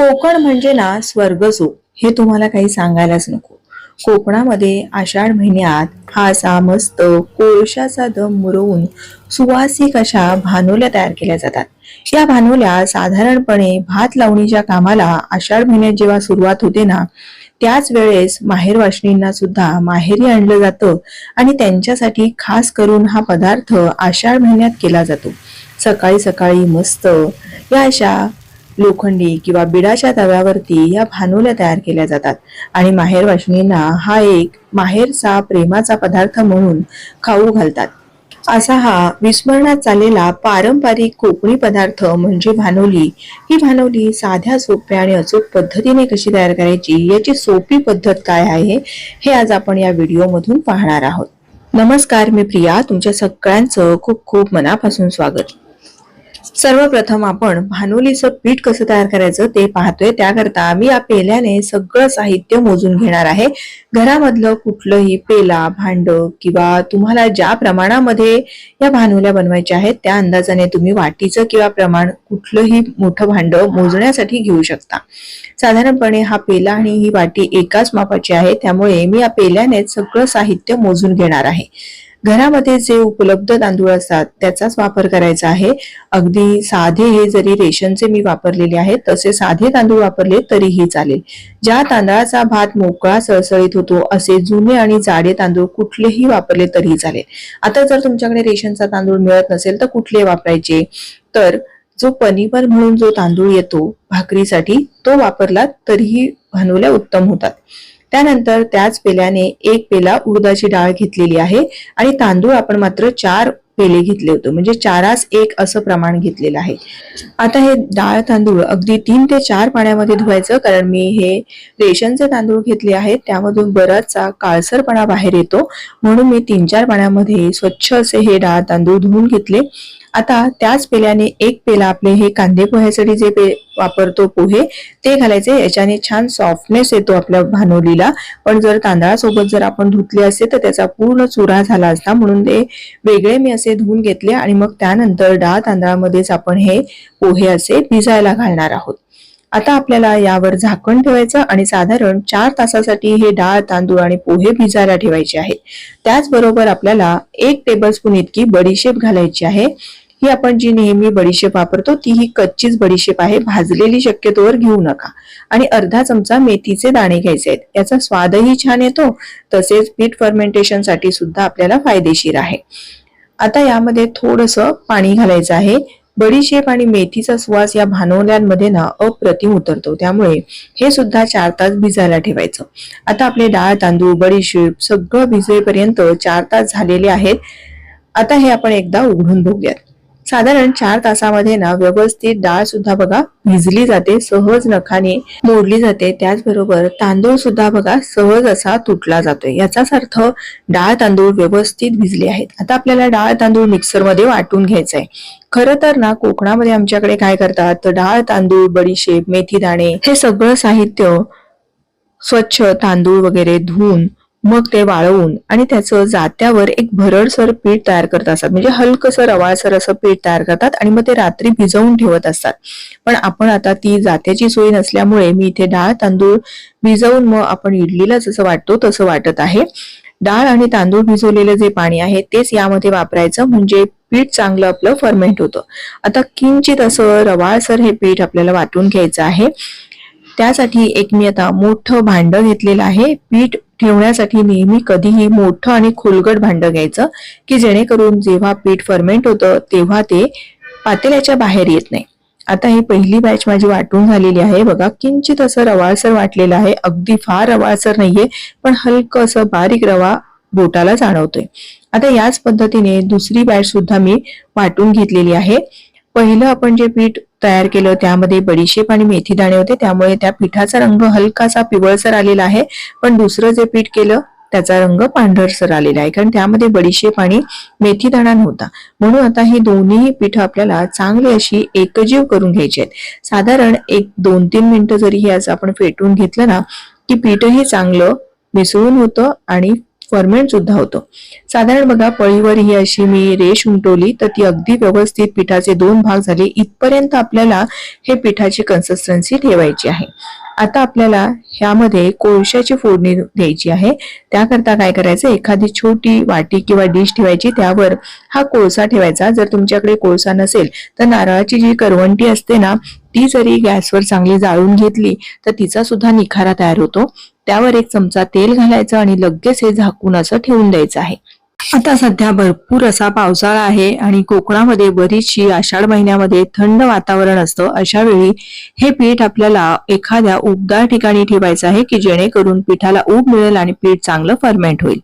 कोकण म्हणजे ना स्वर्गजो हे तुम्हाला काही सांगायलाच नको. कोकणामध्ये आषाढ महिन्यात हा असा मस्त कोळशाचा दम मुरवून सुवासिक अशा भानोल्या तयार केल्या जातात. या भानोल्या साधारणपणे भात लावणीच्या कामाला आषाढ महिन्यात जेव्हा सुरुवात होते ना त्याच वेळेस माहेरवाशिनींना सुद्धा माहेरी आणलं जातं आणि त्यांच्यासाठी खास करून हा पदार्थ आषाढ महिन्यात केला जातो. सकाळी सकाळी मस्त या अशा लोखंडी किंवा बिडाच्या तव्यावरती या भानुल्या तयार केल्या जातात. आणि माहेर वाशिनींना हा एक माहेरचा प्रेमाचा पदार्थ म्हणून खाऊ घालतात. असा हा विस्मरणात चाललेला पारंपरिक कोकणी पदार्थ म्हणजे भानोली. ही भानोली साध्या सोप्या आणि अचूक पद्धतीने कशी तयार करायची याची सोपी पद्धत काय आहे हे आज आपण या व्हिडिओमधून पाहणार आहोत. नमस्कार मी प्रिया. तुमच्या सगळ्यांचं खूप खूप मनापासून स्वागत. सर्वप्रथम आपण भानुलीचं पीठ कसं तयार करायचं ते पाहतोय. त्याकरता मी या पेल्याने सगळं साहित्य मोजून घेणार आहे. घरामधलं कुठलंही पेला भांड किंवा तुम्हाला ज्या प्रमाणामध्ये या भानुल्या बनवायच्या आहेत त्या अंदाजाने तुम्ही वाटीचं किंवा प्रमाण कुठलंही मोठं भांड मोजण्यासाठी घेऊ शकता. साधारणपणे हा पेला आणि ही वाटी एकाच मापाची आहे. त्यामुळे मी या पेल्याने सगळं साहित्य मोजून घेणार आहे. घरामध्ये जे उपलब्ध तांदूळ असतात त्याचाच वापर करायचा आहे. अगदी साधे हे जरी रेशनचे मी वापरलेले आहेत तसे साधे तांदूळ वापरले तरीही चालेल. ज्या तांदळाचा भात मोकळा सळसळीत होतो असे जुने आणि जाडे तांदूळ कुठलेही वापरले तरीही चालेल. आता जर तुमच्याकडे रेशनचा तांदूळ मिळत नसेल तर कुठले वापरायचे? तर जो पनीपर म्हणून जो तांदूळ येतो भाकरीसाठी तो वापरला तरीही भानवल्या उत्तम होतात. त्यानंतर त्याच पेल्याने एक पेला उडदाची डाळ घेतलेली आहे आणि तांदूळ आपण मात्र चार पेले घेतले होते. म्हणजे चारास एक असं प्रमाण घेतलेलं आहे. आता हे डाळ तांदूळ अगदी तीन ते चार पाण्यामध्ये धुवायचं कारण मी हे रेशनचे तांदूळ घेतले आहेत. त्यामधून बराचसा काळसरपणा बाहेर येतो. म्हणून मी तीन चार पाण्यामध्ये स्वच्छ असे हे डाळ तांदूळ धुवून घेतले. आता त्याच पेल्याने एक पेला आपले हे कांदे पोह्यासाठी जे पे वापरतो पोहे ते घालायचे. याच्याने छान सॉफ्टनेस येतो आपल्या भानोलीला. पण जर तांदळासोबत जर आपण धुतले असते तर त्याचा पूर्ण चुरा झाला असता. म्हणून ते वेगळे मी असे धुवून घेतले आणि मग त्यानंतर डाळ तांदळामध्येच आपण हे पोहे असे भिजायला घालणार आहोत. आता आपल्याला यावर झाकण ठेवायचं आणि साधारण चार तासासाठी हे डाळ तांदूळ आणि पोहे भिजायला ठेवायचे आहेत. त्याचबरोबर आपल्याला एक टेबलस्पून इतकी बडीशेप घालायची आहे. ही आपण जी नेहमी बडीशेप वापरतो ती ही कच्चीच बडीशेप आहे. भाजलेली शक्यतोवर घेऊ नका. आणि अर्धा चमचा मेथीचे दाणे घ्यायचे आहेत. याचा स्वादही छान येतो. तसेच पीठ फर्मेंटेशनसाठी सुद्धा आपल्याला फायदेशीर आहे. आता यामध्ये थोडस पाणी घालायचं आहे. बडीशेप आणि मेथीचा सुवास या भानवल्यांमध्ये ना अप्रतिम उतरतो. त्यामुळे हे सुद्धा चार तास भिजायला ठेवायचं. आता आपले डाळ तांदूळ बडीशेप सगळं भिजेपर्यंत चार तास झालेले आहेत. आता हे आपण एकदा उघडून बघूयात. साधारण चार तासामध्ये ना व्यवस्थित डाळ सुद्धा बघा भिजली जाते सहज नखाने मोडली जाते. त्याचबरोबर तांदूळ सुद्धा बघा सहज असा तुटला जातोय. याचाच अर्थ डाळ तांदूळ व्यवस्थित भिजले आहेत. आता आपल्याला डाळ तांदूळ मिक्सरमध्ये वाटून घ्यायचं आहे खरं तर ना कोकणामध्ये आमच्याकडे काय करतात तर डाळ तांदूळ बडीशेप मेथी दाणे हे सगळं साहित्य स्वच्छ तांदूळ वगैरे धुवून मग ते वाळवून आणि त्याचं जात्यावर एक भरडसर पीठ तयार करत असतात. म्हणजे हलकसं रवाळसर असं पीठ तयार करतात आणि मग ते रात्री भिजवून ठेवत असतात. पण आपण आता ती जात्याची सोय नसल्यामुळे मी इथे डाळ तांदूळ भिजवून मग आपण इडलीला जसं वाटतो तसं वाटत आहे. डाळ आणि तांदूळ भिजवलेलं जे पाणी आहे तेच यामध्ये वापरायचं. म्हणजे पीठ चांगलं आपलं फर्मेंट होतं. आता किंचित असं रवाळसर हे पीठ आपल्याला वाटून घ्यायचं आहे. त्यासाठी एक मी आता मोठं भांड घेतलेलं आहे. पीठ ठेवण्यासाठी नेहमी कधीही मोठं आणि खोलगट भांड घ्यायचं की जेणेकरून जेव्हा पीठ फर्मेंट होतं तेव्हा ते पातेल्याच्या बाहेर येत नाही. आता ही पहिली बॅच माझी वाटून झालेली आहे. बघा किंचित असं रवाळसर वाटलेलं आहे. अगदी फार रवाळसर नाहीये पण हलकं असं बारीक रवा बोटाला जाणवतोय. आता याच पद्धतीने दुसरी बॅच सुद्धा मी वाटून घेतलेली आहे. पहिलं आपण जे पीठ तयार केलं. त्यामध्ये बडीशेप आणि मेथी दाणे होते. त्यामुळे त्या पिठाचा रंग हलकासा पिवळसर आलेला आहे. पण दुसरं जे पीठ केलं त्याचा रंग पांढरसर आलेला आहे. कारण त्यामध्ये बडीशेप आणि मेथी दाणा नव्हता. म्हणून आता ही दोन्ही पीठ आपल्याला चांगली अशी एकजीव करून घ्यायची आहेत. साधारण एक दोन तीन मिनिटं जरी हे आज आपण फेटून घेतलं ना की पीठही चांगलं मिसळून होतं आणि फर्मेंट सुद्धा होतं. साधारण बघा पळीवर ही अशी मी रेष उमटवली तर ती अगदी व्यवस्थित पिठाचे दोन भाग झाले. इथपर्यंत आपल्याला हे पिठाची कन्सिस्टन्सी ठेवायची आहे. आता आपल्याला ह्यामध्ये कोळशाची फोडणी द्यायची आहे. त्याकरता काय करायचं? एखादी छोटी वाटी किंवा डिश ठेवायची. त्यावर हा कोळसा ठेवायचा. जर तुमच्याकडे कोळसा नसेल तर नारळाची जी करवंटी असते ना ती जरी गॅसवर चांगली जाळून घेतली तर तिचा सुद्धा निखारा तयार होतो. त्यावर एक चमचा तेल घालायचं आणि लगेच हे झाकून असं ठेवून द्यायचं आहे. आता सध्या भरपूर असा पावसाळा आहे आणि कोकणामध्ये बरीचशी आषाढ महिन्यामध्ये थंड वातावरण असतं. अशा वेळी हे पीठ आपल्याला एखाद्या उबदार ठिकाणी ठेवायचं आहे की जेणेकरून पिठाला ऊब मिळेल आणि पीठ चांगलं फर्मेंट होईल.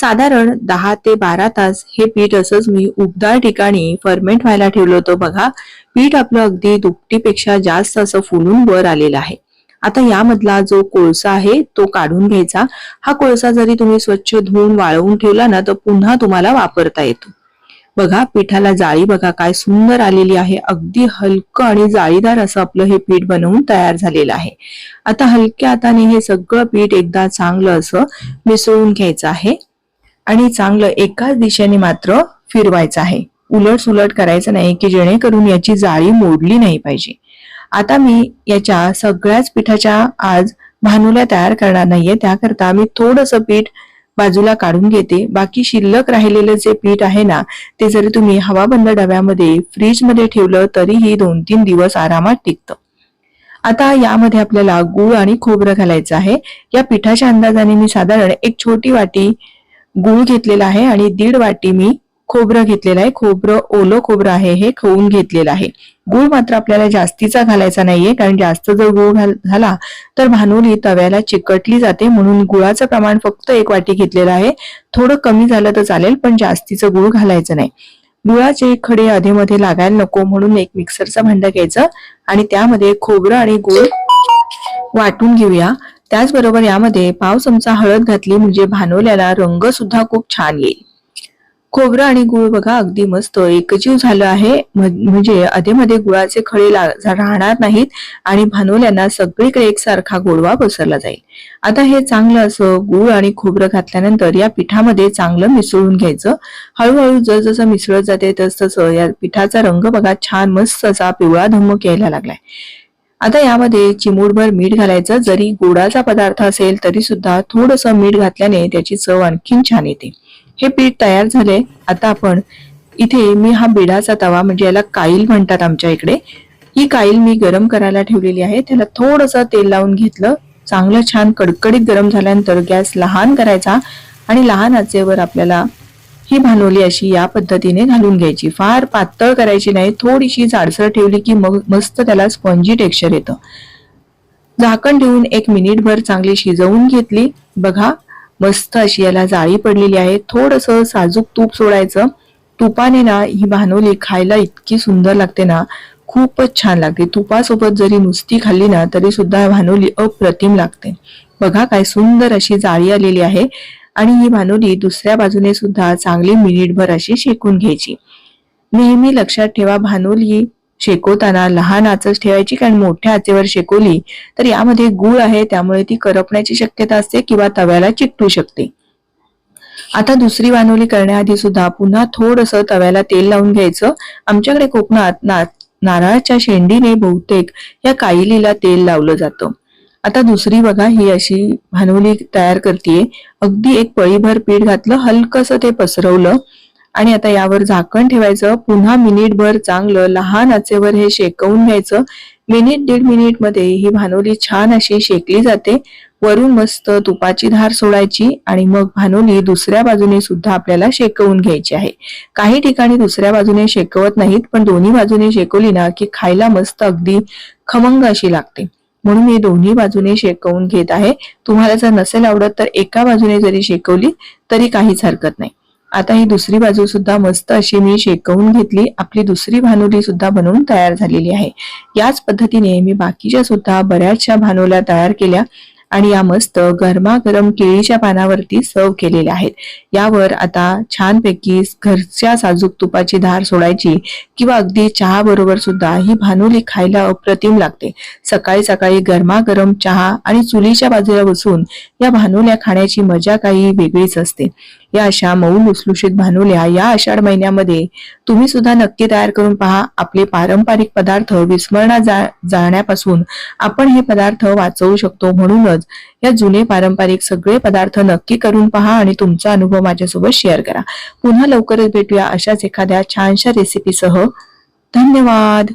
साधारण दहा ते बारा तास हे पीठ असंच मी उबदार ठिकाणी फर्मेंट व्हायला ठेवलं होतं. बघा पीठ आपलं अगदी दुपटीपेक्षा जास्त असं फुलून वर आलेलं आहे. आता यामधला जो कोळसा आहे तो काढून घ्यायचा. हा कोळसा जरी तुम्ही स्वच्छ धुवून वाळवून ठेवला ना तर पुन्हा तुम्हाला वापरता येतो. बघा पिठाला जाळी बघा काय सुंदर आलेली आहे. अगदी हलकं आणि जाळीदार असं आपलं हे पीठ बनवून तयार झालेलं आहे. आता हलक्या हाताने हे सगळं पीठ एकदा चांगलं असं मिसळून घ्यायचं आहे. आणि चांगलं एकाच दिशेने मात्र फिरवायचं आहे. उलट सुलट करायचं नाही की जेणेकरून याची जाळी मोडली नाही पाहिजे. आता मी याच्या सगळ्याच पिठाच्या आज भानुल्या तयार करणार नाहीये. त्याकरता मी थोडस पीठ बाजूला काढून घेते. बाकी शिल्लक राहिलेलं जे पीठ आहे ना ते जरी तुम्ही हवाबंद डब्यामध्ये फ्रीजमध्ये ठेवलं तरीही दोन तीन दिवस आरामात टिकतं. आता यामध्ये आपल्याला गूळ आणि खोबरं घालायचं आहे. या पिठाच्या अंदाजाने मी साधारण एक छोटी वाटी गूळ घेतलेला आहे आणि दीड वाटी मी खोबरं घेतलेलं आहे. खोबरं ओलं खोबरं आहे हे खवून घेतलेलं आहे. गूळ मात्र आपल्याला जास्तीचा घालायचा नाहीये कारण जास्त जर गूळ घाल झाला तर भानुली तव्याला चिकटली जाते. म्हणून गुळाचं प्रमाण फक्त एक वाटी घेतलेलं आहे. थोडं कमी झालं तर चालेल पण जास्तीचं गूळ घालायचं नाही. गुळाचे खडे अधेमध्ये लागायला नको म्हणून एक मिक्सरचं भांड घ्यायचं आणि त्यामध्ये खोबरं आणि गूळ वाटून घेऊया. त्याचबरोबर यामध्ये पाव चमचा हळद घातली म्हणजे भानवल्याला रंग सुद्धा खूप छान येईल. खोबरं आणि गुळ बघा अगदी मस्त एकजीव झालं आहे. म्हणजे अधेमध्ये गुळाचे खळे राहणार नाहीत आणि भानवल्यांना सगळीकडे एकसारखा गोडवा पसरला जाईल. आता हे चांगलं असं गुळ आणि खोबरं घातल्यानंतर या पिठामध्ये चांगलं मिसळून घ्यायचं. हळूहळू जसजसं मिसळत जाते तस तसं या पिठाचा रंग बघा छान मस्त असा पिवळा धम्मक यायला लागलाय. आता यामध्ये चिमूटभर मीठ घालायचं. जरी गोडाचा पदार्थ असेल तरी सुद्धा थोडस मीठ घातल्याने त्याची चव आणखीन छान येते. हे पीठ तयार झाले. आता आपण इथे मी हा बिडाचा तवा म्हणजे याला काईल म्हणतात आमच्या इकडे ही काईल मी गरम करायला ठेवलेली आहे. त्याला थोडस तेल लावून घेतलं. चांगलं छान कडकडीत गरम झाल्यानंतर गॅस लहान करायचा आणि लहान आचेवर आपल्याला ही भानोली अशी या पद्धतीने घालून घ्यायची. फार पातळ करायची नाही थोडीशी जाडसर ठेवली की मग मस्त त्याला स्पॉन्जी टेक्स्चर येतं. झाकण ठेवून एक मिनिटभर चांगली शिजवून घेतली. बघा मस्त अशी याला जाळी पडलेली आहे. थोडस साजूक तूप सोडायचं. तुपाने ना ही भानोली खायला इतकी सुंदर लागते ना खूपच छान लागते. तुपासोबत जरी नुसती खाल्ली ना तरी सुद्धा भानोली अप्रतिम लागते. बघा काय सुंदर अशी जाळी आलेली आहे. आणि ही भानुली दुसऱ्या बाजूने सुद्धा चांगली मिनिटभर अशी शेकून घ्यायची. नेहमी लक्षात ठेवा भानुली शेकवताना लहान आचच ठेवायची कारण मोठ्या आचेवर शेकवली तर यामध्ये गुळ आहे त्यामुळे ती करपण्याची शक्यता असते किंवा तव्याला चिकटू शकते. आता दुसरी वानोली करण्याआधी सुद्धा पुन्हा थोडस तव्याला तेल लावून घ्यायचं. आमच्याकडे कोकणात ना नारळाच्या शेंडीने बहुतेक या काईलीला तेल लावलं जातं. आता दुसरी बघा ही अशी भानवली तयार करते अगदी एक पळीभर पीठ घातलं हलकस ते पसरवलं आणि आता यावर झाकण ठेवायचं. पुन्हा मिनिटभर चांगलं लहान आचेवर हे शेकवून घ्यायचं. मिनिट दीड मिनिटमध्ये ही भानोली छान अशी शेकली जाते. वरून मस्त तुपाची धार सोडायची आणि मग भानोली दुसऱ्या बाजूने सुद्धा आपल्याला शेकवून घ्यायची आहे. काही ठिकाणी दुसऱ्या बाजूने शेकवत नाहीत पण दोन्ही बाजूने शेकवली ना की खायला मस्त अगदी खमंग अशी लागते. म्हणून मी दोन्ही बाजूने शेकवून घेत आहे. तुम्हाला जर नसेल आवडत तर एका बाजूने जरी शेकवली तरी काहीच हरकत नाही. आता ही दुसरी बाजू सुद्धा मस्त अशी मी शेकवून घेतली. आपली दुसरी भानुली सुद्धा बनवून तयार झालेली आहे. याच पद्धतीने मी बाकीच्या सुद्धा बऱ्याचशा भानुल्या तयार केल्या. आणि या मस्त गरमागरम केळीच्या पानावरती सर्व केलेल्या आहेत. यावर आता छानपैकी घरच्या साजूक तुपाची धार सोडायची किंवा अगदी चहा बरोबर सुद्धा ही भानुली खायला अप्रतिम लागते. सकाळी सकाळी गरमागरम चहा आणि चुलीच्या बाजूला बसून या भानुल्या खाण्याची मजा काही वेगळीच असते. या अशा मऊ लुसलुशीत भानुल्या या आषाढ महिन्यामध्ये तुम्ही सुद्धा नक्की तयार करून पहा. आपले पारंपरिक पदार्थ विस्मरणा जा जाण्यापासून आपण हे पदार्थ वाचवू शकतो. म्हणूनच या जुने पारंपरिक सगळे पदार्थ नक्की करून पहा आणि तुमचा अनुभव माझ्यासोबत शेअर करा. पुन्हा लवकरच भेटूया अशाच एखाद्या छानशा रेसिपीसह धन्यवाद!